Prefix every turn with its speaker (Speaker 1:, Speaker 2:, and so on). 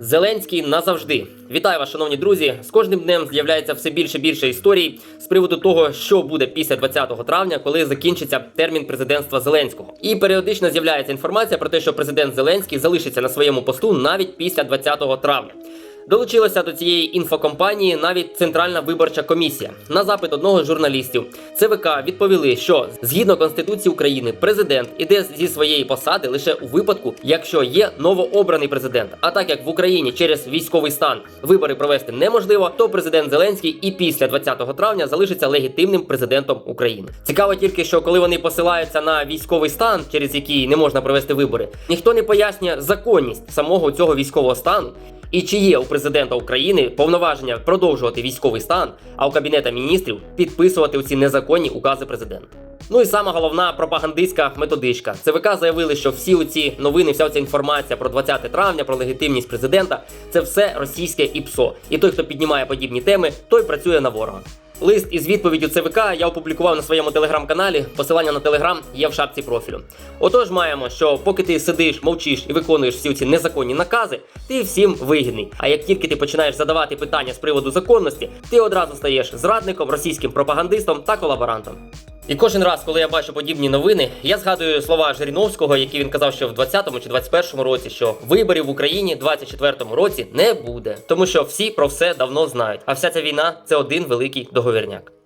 Speaker 1: Зеленський назавжди. Вітаю вас, шановні друзі. З кожним днем з'являється все більше більше історій з приводу того, що буде після 20 травня, коли закінчиться термін президентства Зеленського. І періодично з'являється інформація про те, що президент Зеленський залишиться на своєму посту навіть після 20 травня. Долучилася до цієї інфокомпанії навіть Центральна виборча комісія. На запит одного з журналістів ЦВК відповіли, що згідно Конституції України президент іде зі своєї посади лише у випадку, якщо є новообраний президент. А так як в Україні через військовий стан вибори провести неможливо, то президент Зеленський і після 20 травня залишиться легітимним президентом України. Цікаво тільки, що коли вони посилаються на військовий стан, через який не можна провести вибори, ніхто не пояснює законність самого цього військового стану. І чи є у президента України повноваження продовжувати військовий стан, а у кабінета міністрів підписувати ці незаконні укази президента? Ну і сама головна пропагандистська методичка. ЦВК заявили, що всі оці новини, вся ця інформація про 20 травня, про легітимність президента це все російське ІПСО. І той, хто піднімає подібні теми, той працює на ворога. Лист із відповіддю ЦВК я опублікував на своєму телеграм-каналі. Посилання на телеграм є в шапці профілю. Отож, маємо, що поки ти сидиш, мовчиш і виконуєш всі ці незаконні накази, ти всім вигідний. А як тільки ти починаєш задавати питання з приводу законності, ти одразу стаєш зрадником, російським пропагандистом та колаборантом. І кожен раз, коли я бачу подібні новини, я згадую слова Жириновського, які він казав, що в 20-му чи 21-му році, що виборів в Україні в 24-му році не буде, тому що всі про все давно знають. А вся ця війна це один великий договірняк.